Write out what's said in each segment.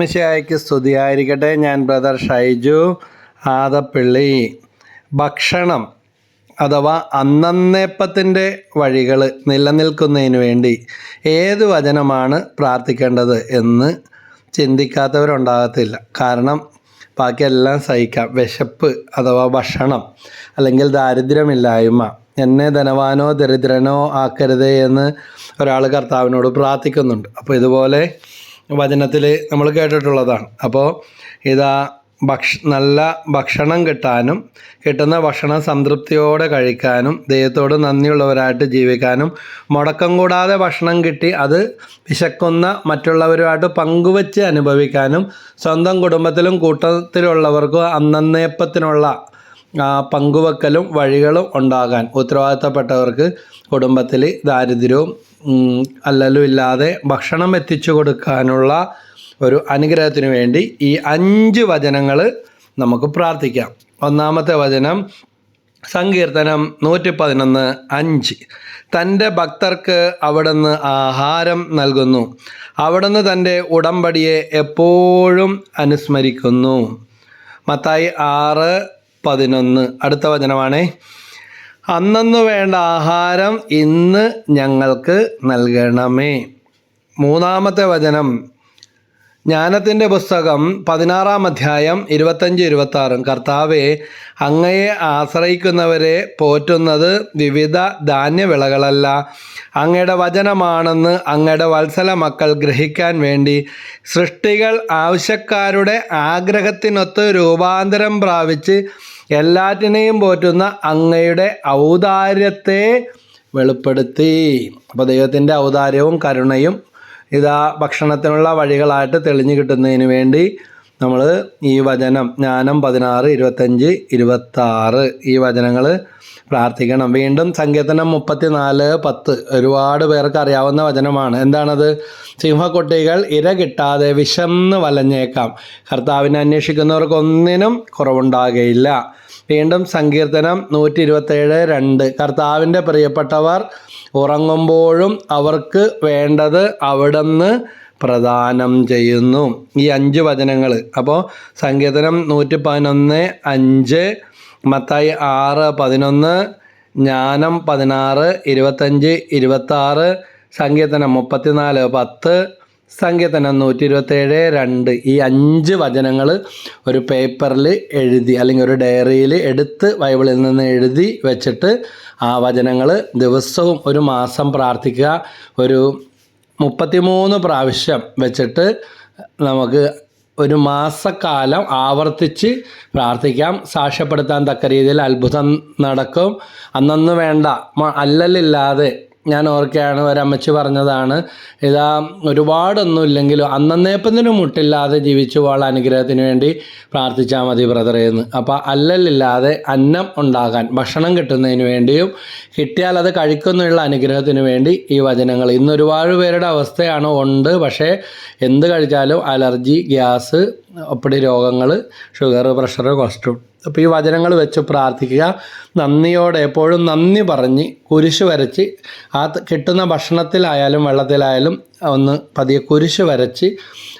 മിശയായിക്ക് സ്തുതിയായിരിക്കട്ടെ. ഞാൻ ബ്രദർ ഷൈജു ആദപ്പിള്ളി. ഭക്ഷണം അഥവാ അന്നന്നേപ്പത്തിന്റെ വഴികൾ നിലനിൽക്കുന്നതിന് വേണ്ടി ഏത് വചനമാണ് പ്രാർത്ഥിക്കേണ്ടത് എന്ന് ചിന്തിക്കാത്തവരുണ്ടാകത്തില്ല. കാരണം ബാക്കിയെല്ലാം സഹിക്കാം. വിശപ്പ് അഥവാ ഭക്ഷണം അല്ലെങ്കിൽ ദാരിദ്ര്യമില്ലായ്മ. എന്നെ ധനവാനോ ദരിദ്രനോ ആക്കരുതേ എന്ന് ഒരാൾ കർത്താവിനോട് പ്രാർത്ഥിക്കുന്നുണ്ട്. അപ്പോൾ ഇതുപോലെ വചനത്തിൽ നമ്മൾ കേട്ടിട്ടുള്ളതാണ്. അപ്പോൾ ഇതാ ഭക്ഷ നല്ല ഭക്ഷണം കിട്ടാനും കിട്ടുന്ന ഭക്ഷണം സംതൃപ്തിയോടെ കഴിക്കാനും ദൈവത്തോട് നന്ദിയുള്ളവരായിട്ട് ജീവിക്കാനും മുടക്കം കൂടാതെ ഭക്ഷണം കിട്ടി അത് വിശക്കുന്ന മറ്റുള്ളവരുമായിട്ട് പങ്കുവച്ച് അനുഭവിക്കാനും സ്വന്തം കുടുംബത്തിലും കൂട്ടത്തിലുള്ളവർക്കും അന്നന്നേപ്പത്തിനുള്ള പങ്കുവെക്കലും വഴികളും ഉണ്ടാകാൻ ഉത്തരവാദിത്തപ്പെട്ടവർക്ക് കുടുംബത്തിൽ ദാരിദ്ര്യവും അല്ലലും ഇല്ലാതെ ഭക്ഷണം എത്തിച്ചു കൊടുക്കാനുള്ള ഒരു അനുഗ്രഹത്തിന് വേണ്ടി ഈ അഞ്ച് വചനങ്ങൾ നമുക്ക് പ്രാർത്ഥിക്കാം. ഒന്നാമത്തെ വചനം സങ്കീർത്തനം നൂറ്റി പതിനൊന്ന് അഞ്ച്. തന്റെ ഭക്തർക്ക് അവിടുന്ന് ആഹാരം നൽകുന്നു. അവിടുന്ന് തന്റെ ഉടമ്പടിയെ എപ്പോഴും അനുസ്മരിക്കുന്നു. മത്തായി ആറ് പതിനൊന്ന്. അടുത്ത വചനമാണേ. അന്നന്ന് വേണ്ട ആഹാരം ഇന്ന് ഞങ്ങൾക്ക് നൽകണമേ. മൂന്നാമത്തെ വചനം. ജ്ഞാനത്തിന്റെ പുസ്തകം പതിനാറാം അധ്യായം ഇരുപത്തഞ്ച് ഇരുപത്താറും. കർത്താവെ അങ്ങയെ ആശ്രയിക്കുന്നവരെ പോറ്റുന്നത് വിവിധ ധാന്യവിളകളല്ല. അങ്ങയുടെ വചനമാണെന്ന് അങ്ങയുടെ വത്സല മക്കൾ ഗ്രഹിക്കാൻ വേണ്ടി സൃഷ്ടികൾ ആവശ്യക്കാരുടെ ആഗ്രഹത്തിനൊത്ത് രൂപാന്തരം പ്രാപിച്ച് എല്ലാറ്റിനെയും പോറ്റുന്ന അങ്ങയുടെ ഔദാര്യത്തെ വെളിപ്പെടുത്തി. അപ്പോൾ ദൈവത്തിന്റെ ഔദാര്യവും കരുണയും ഇതാ ഭക്ഷണത്തിനുള്ള വഴികളായിട്ട് തെളിഞ്ഞു കിട്ടുന്നതിന് വേണ്ടി നമ്മൾ ഈ വചനം ജ്ഞാനം പതിനാറ് ഇരുപത്തഞ്ച് ഇരുപത്താറ് ഈ വചനങ്ങൾ പ്രാർത്ഥിക്കണം. വീണ്ടും സങ്കീർത്തനം മുപ്പത്തിനാല് പത്ത് ഒരുപാട് പേർക്ക് അറിയാവുന്ന വചനമാണ്. എന്താണത്? സിംഹക്കുട്ടികൾ ഇര കിട്ടാതെ വിശന്ന് വലഞ്ഞേക്കാം. കർത്താവിനെ അന്വേഷിക്കുന്നവർക്ക് ഒന്നിനും കുറവുണ്ടാകുകയില്ല വീണ്ടും സങ്കീർത്തനം നൂറ്റി ഇരുപത്തേഴ് രണ്ട്. കർത്താവിന്റെ പ്രിയപ്പെട്ടവർ ഉറങ്ങുമ്പോഴും അവർക്ക് വേണ്ടത് അവിടുന്ന് പ്രദാനം ചെയ്യുന്നു. ഈ അഞ്ച് വചനങ്ങൾ അപ്പോൾ സങ്കീർത്തനം നൂറ്റി പതിനൊന്ന് അഞ്ച് മത്തായി ആറ് പതിനൊന്ന് ജ്ഞാനം പതിനാറ് ഇരുപത്തഞ്ച് ഇരുപത്താറ് സങ്കീർത്തനം മുപ്പത്തിനാല് പത്ത് സങ്കീർത്തനം നൂറ്റി ഇരുപത്തേഴ് രണ്ട്. ഈ അഞ്ച് വചനങ്ങൾ ഒരു പേപ്പറിൽ എഴുതി അല്ലെങ്കിൽ ഒരു ഡയറിയിൽ എടുത്ത് ബൈബിളിൽ നിന്ന് എഴുതി വെച്ചിട്ട് ആ വചനങ്ങൾ ദിവസവും ഒരു മാസം പ്രാർത്ഥിക്കുക ഒരു മുപ്പത്തിമൂന്ന് പ്രാവശ്യം വെച്ചിട്ട് നമുക്ക് ഒരു മാസക്കാലം ആവർത്തിച്ച് പ്രാർത്ഥിക്കാം. സാക്ഷ്യപ്പെടുത്താൻ തക്ക രീതിയിൽ അത്ഭുതം നടക്കും. അന്നന്ന് വേണ്ട അല്ലല്ലില്ലാതെ ഞാൻ ഓർക്കുകയാണ് ഒരമ്മച്ചി പറഞ്ഞതാണ് ഇതാ ഒരുപാടൊന്നും ഇല്ലെങ്കിലും അന്നേപ്പത്തിനും മുട്ടില്ലാതെ ജീവിച്ചു പോകാൻ അനുഗ്രഹത്തിന് വേണ്ടി പ്രാർത്ഥിച്ചാൽ മതി ബ്രദറെ എന്ന്. അപ്പോൾ അല്ലല്ലില്ലാതെ അന്നം ഉണ്ടാകാൻ ഭക്ഷണം കിട്ടുന്നതിന് വേണ്ടിയും കിട്ടിയാൽ അത് കഴിക്കുന്നുള്ള അനുഗ്രഹത്തിന് വേണ്ടി ഈ വചനങ്ങൾ. ഇന്ന് ഒരുപാട് പേരുടെ അവസ്ഥയാണ് ഉണ്ട് പക്ഷേ എന്ത് കഴിച്ചാലും അലർജി ഗ്യാസ് അപ്പടി രോഗങ്ങൾ ഷുഗർ പ്രഷർ കൊളസ്ട്രോൾ അപ്പോൾ ഈ വചനങ്ങൾ വെച്ച് പ്രാർത്ഥിക്കുക. നന്ദിയോടെ എപ്പോഴും നന്ദി പറഞ്ഞ് കുരിശ് വരച്ച് ആ കിട്ടുന്ന ഭക്ഷണത്തിലായാലും വെള്ളത്തിലായാലും ഒന്ന് പതിയെ കുരിശ് വരച്ച്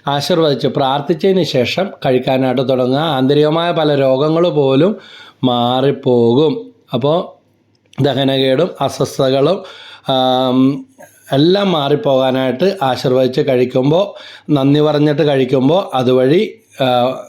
ആശീർവദിച്ച് പ്രാർത്ഥിച്ചതിന് ശേഷം കഴിക്കാനായിട്ട് തുടങ്ങുക. ആന്തരികമായ പല രോഗങ്ങൾ പോലും മാറിപ്പോകും. അപ്പോൾ ദഹനകേടും അസ്വസ്ഥതകളും എല്ലാം മാറിപ്പോകാനായിട്ട് ആശീർവദിച്ച് കഴിക്കുമ്പോൾ നന്ദി പറഞ്ഞിട്ട് കഴിക്കുമ്പോൾ അതുവഴി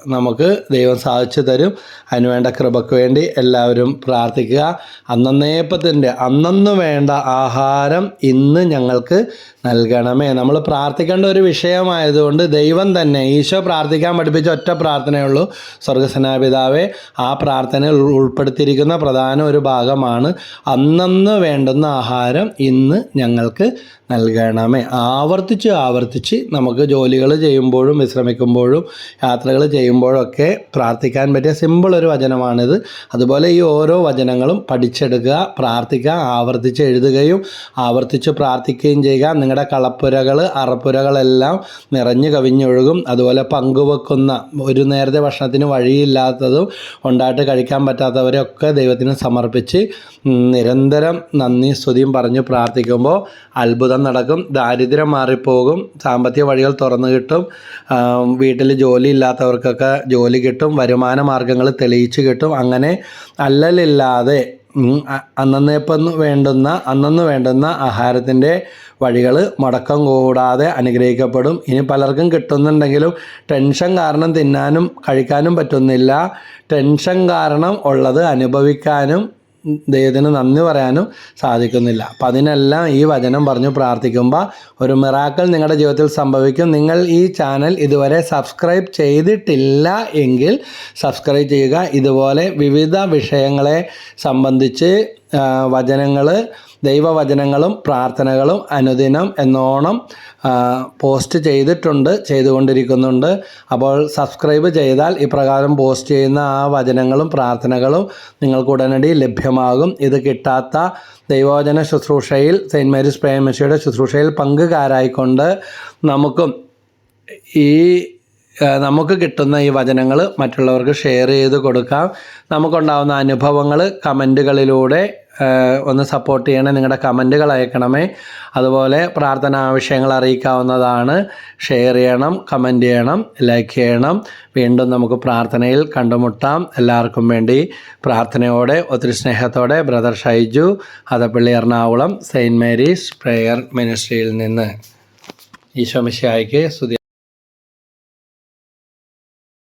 നമുക്ക് ദൈവം സാധിച്ചു തരും. അതിനുവേണ്ട കൃപയ്ക്ക് വേണ്ടി എല്ലാവരും പ്രാർത്ഥിക്കുക. അന്നേപ്പത്തിന്റെ അന്നന്ന് വേണ്ട ആഹാരം ഇന്ന് ഞങ്ങൾക്ക് നൽകണമേ. നമ്മൾ പ്രാർത്ഥിക്കേണ്ട ഒരു വിഷയമായതുകൊണ്ട് ദൈവം തന്നെ ഈശോ പ്രാർത്ഥിക്കാൻ പഠിപ്പിച്ച ഒറ്റ പ്രാർത്ഥനയുള്ളൂ സ്വർഗസനാപിതാവെ ആ പ്രാർത്ഥനയിൽ ഉൾപ്പെടുത്തിയിരിക്കുന്ന പ്രധാന ഒരു ഭാഗമാണ് അന്നന്ന് വേണ്ടുന്ന ആഹാരം ഇന്ന് ഞങ്ങൾക്ക് നൽകണമേ. ആവർത്തിച്ച് ആവർത്തിച്ച് നമുക്ക് ജോലികൾ ചെയ്യുമ്പോഴും വിശ്രമിക്കുമ്പോഴും യാത്ര യാത്രകൾ ചെയ്യുമ്പോഴൊക്കെ പ്രാർത്ഥിക്കാൻ പറ്റിയ സിമ്പിൾ ഒരു വചനമാണിത്. അതുപോലെ ഈ ഓരോ വചനങ്ങളും പഠിച്ചെടുക്കുക പ്രാർത്ഥിക്കുക ആവർത്തിച്ച് എഴുതുകയും ആവർത്തിച്ച് പ്രാർത്ഥിക്കുകയും ചെയ്യുക. നിങ്ങളുടെ കളപ്പുരകൾ അറപ്പുരകളെല്ലാം നിറഞ്ഞു കവിഞ്ഞൊഴുകും. അതുപോലെ പങ്കുവെക്കുന്ന ഒരു നേരത്തെ ഭക്ഷണത്തിന് വഴിയില്ലാത്തതും ഉണ്ടായിട്ട് കഴിക്കാൻ പറ്റാത്തവരെയൊക്കെ ദൈവത്തിന് സമർപ്പിച്ച് നിരന്തരം നന്ദി സ്തുതിയും പറഞ്ഞ് പ്രാർത്ഥിക്കുമ്പോൾ അത്ഭുതം നടക്കും. ദാരിദ്ര്യം മാറിപ്പോകും. സാമ്പത്തിക വഴികൾ തുറന്നു കിട്ടും. വീട്ടിൽ ജോലി ഇല്ലാത്തവർക്കൊക്കെ ജോലി കിട്ടും വരുമാന മാർഗങ്ങൾ തെളിയിച്ച് കിട്ടും. അങ്ങനെ അല്ലലില്ലാതെ അന്നന്നേപ്പം വേണ്ടുന്ന അന്നന്ന് വേണ്ടുന്ന ആഹാരത്തിന്റെ വഴികൾ മുടക്കം കൂടാതെ അനുഗ്രഹിക്കപ്പെടും. ഇനി പലർക്കും കിട്ടുന്നുണ്ടെങ്കിലും ടെൻഷൻ കാരണം തിന്നാനും കഴിക്കാനും പറ്റുന്നില്ല. ടെൻഷൻ കാരണം ഉള്ളത് അനുഭവിക്കാനും ദൈവത്തിന് നന്ദി പറയാനും സാധിക്കുന്നില്ല. അപ്പം അതിനെല്ലാം ഈ വചനം പറഞ്ഞു പ്രാർത്ഥിക്കുമ്പോൾ ഒരു മിറാക്കൾ നിങ്ങളുടെ ജീവിതത്തിൽ സംഭവിക്കും. നിങ്ങൾ ഈ ചാനൽ ഇതുവരെ സബ്സ്ക്രൈബ് ചെയ്തിട്ടില്ല എങ്കിൽ സബ്സ്ക്രൈബ് ചെയ്യുക. ഇതുപോലെ വിവിധ വിഷയങ്ങളെ സംബന്ധിച്ച് വചനങ്ങൾ ദൈവവചനങ്ങളും പ്രാർത്ഥനകളും അനുദിനം എന്നോണം പോസ്റ്റ് ചെയ്തിട്ടുണ്ട് ചെയ്തുകൊണ്ടിരിക്കുന്നുണ്ട്. അപ്പോൾ സബ്സ്ക്രൈബ് ചെയ്താൽ ഇപ്രകാരം പോസ്റ്റ് ചെയ്യുന്ന ആ വചനങ്ങളും പ്രാർത്ഥനകളും നിങ്ങൾക്ക് ഉടനടി ലഭ്യമാകും. ഇത് കിട്ടാത്ത ദൈവവചന ശുശ്രൂഷയിൽ സെയിന്റ് മേരീസ് പ്രേമശിയുടെ ശുശ്രൂഷയിൽ പങ്കുകാരായിക്കൊണ്ട് നമുക്കും ഈ നമുക്ക് കിട്ടുന്ന ഈ വചനങ്ങൾ മറ്റുള്ളവർക്ക് ഷെയർ ചെയ്ത് കൊടുക്കാം. നമുക്കുണ്ടാകുന്ന അനുഭവങ്ങൾ കമന്റുകളിലൂടെ ഒന്ന് സപ്പോർട്ട് ചെയ്യണേ നിങ്ങളുടെ കമന്റുകൾ അയക്കണമേ. അതുപോലെ പ്രാർത്ഥന ആവശ്യങ്ങൾ അറിയിക്കാവുന്നതാണ്. ഷെയർ ചെയ്യണം കമന്റ് ചെയ്യണം ലൈക്ക് ചെയ്യണം. വീണ്ടും നമുക്ക് പ്രാർത്ഥനയിൽ കണ്ടുമുട്ടാം. എല്ലാവർക്കും വേണ്ടി പ്രാർത്ഥനയോടെ ഒത്തിരി സ്നേഹത്തോടെ brother Shaiju Athappally Ernakulam saint Mary's prayer മിനിസ്ട്രിയിൽ നിന്ന്. ഈശോ സുതി